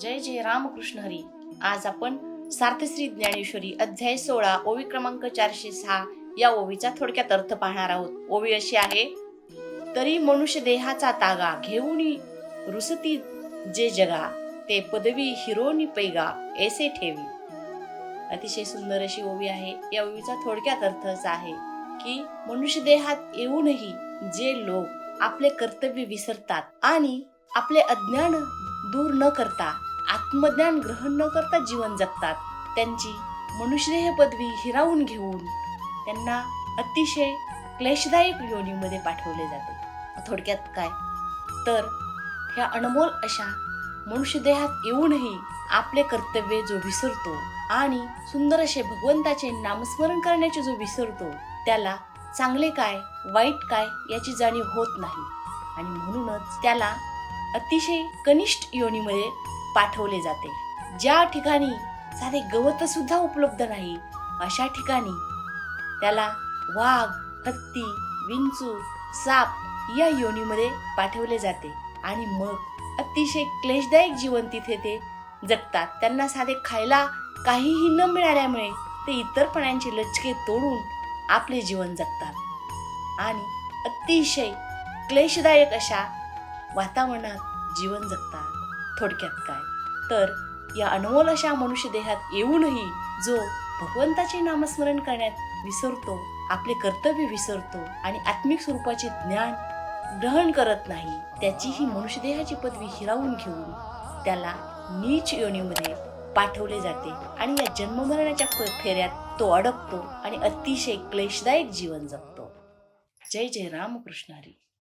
जय जय रामकृष्ण हरी. आज आपण सार्थश्री ज्ञानेश्वरी अध्याय सोळा ओवी क्रमांक चारशे सहा या ओवीचा थोडक्यात अर्थ पाहणार आहोत. ओवी अशी आहे तरी मनुष्य देहाचा तागा घेऊन रुसती जे जगा ते पदवी हिरोनी पैगा ऐसे ठेवी. अतिशय सुंदर अशी ओवी आहे. या ओवीचा थोडक्यात अर्थ असा आहे की मनुष्य देहात येऊनही जे लोक आपले कर्तव्य विसरतात आणि आपले अज्ञान दूर न करता आत्मज्ञान ग्रहण न करता जीवन जगतात. त्यांची मनुष्यदेह पदवी हिरावून घेऊन त्यांना अतिशय क्लेशदायक योनीमध्ये पाठवले जाते. थोडक्यात काय? तर ह्या अनमोल अशा मनुष्यदेहात येऊनही आपले कर्तव्य जो विसरतो आणि सुंदर असे भगवंताचे नामस्मरण करण्याचे जो विसरतो त्याला चांगले काय वाईट काय याची जाणीव होत नाही. आणि म्हणूनच त्याला अतिशय कनिष्ठ योनीमध्ये पाठवले जाते. ज्या ठिकाणी साधे गवत सुद्धा उपलब्ध नाही अशा ठिकाणी त्याला वाघ हत्ती विंचू साप या योनीमध्ये पाठवले जाते आणि मग अतिशय क्लेशदायक जीवन तिथे ते जगतात. त्यांना साधे खायला काहीही न मिळाल्यामुळे ते इतर प्राण्यांचे लचके तोडून आपले जीवन जगतात. आणि अतिशय क्लेशदायक अशा वातावरणात जीवन जगतात. थोडक्यात काय? तर या अनमोल अशा मनुष्य देहात येऊनही जो भगवंताचे नामस्मरण करण्यात विसरतो आपले कर्तव्य विसरतो आणि आत्मिक स्वरूपाचे ज्ञान ग्रहण करत नाही त्याची ही मनुष्यदेहाची पदवी हिरावून घेऊन त्याला नीच योनीमध्ये पाठवले जाते आणि या जन्ममरणाच्या फेऱ्यात तो अडकतो आणि अतिशय क्लेशदायक जीवन जगतो. जय जय रामकृष्ण हरी.